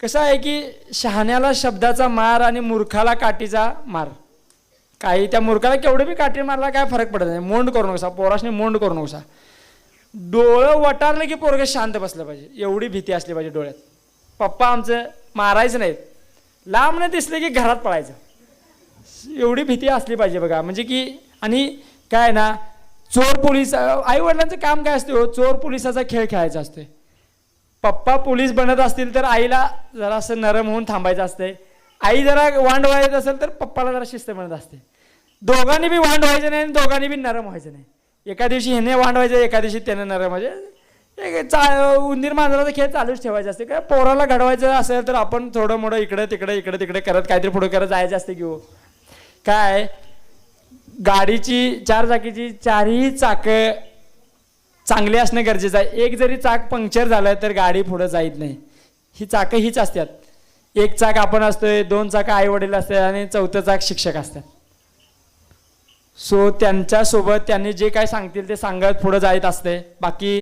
कसं आहे की शहाण्याला शब्दाचा मार आणि मूर्खाला काठीचा मार. काही त्या मूर्खाला केवढं बी काठी मारला काय फरक पडत नाही. मोंड करू नकोसा पोराशने मोंड करू नकोसा. डोळं वटारलं की पोरगं शांत बसलं पाहिजे. एवढी भीती असली पाहिजे डोळ्यात. पप्पा आमचं मारायचं नाहीत. लांब नाही दिसले की घरात पळायचं. एवढी भीती असली पाहिजे बघा. म्हणजे की आणि काय ना चोर पोलीस आई वडिलांचं काम काय असतं हो? चोर पोलिसाचा खेळ खेळायचा असतो पप्पा पोलीस बनत असतील तर आईला जरा असं नरम होऊन थांबायचं असते आई जरा वांड व्हायचं असेल तर पप्पाला जरा शिस्त बनत असते. दोघांनी बी वांड व्हायचं नाही आणि दोघांनी बी नरम व्हायचं नाही. एका दिवशी ह्याने वांड व्हायचं एका दिवशी त्याने नरम म्हणजे एक चा उंदीर मांजराचा खेळ चालूच ठेवायचा असते. काय पोराला घडवायचं असेल तर आपण थोडं मोठं इकडे तिकडे इकडे तिकडे करत काहीतरी पुढे करत जायचं असते की हो. काय? गाडीची चार चाकीची चारही चाकं चांगली असणं गरजेचं आहे. एक जरी चाक पंक्चर झालं तर गाडी पुढं जात नाही. ही चाकं हीच असतात. एक चाक आपण असतोय दोन चाकं आई वडील असतात आणि चौथं चाक शिक्षक असतात. सो त्यांच्यासोबत त्यांनी जे काय सांगतील ते सांगत पुढं जायत असते. बाकी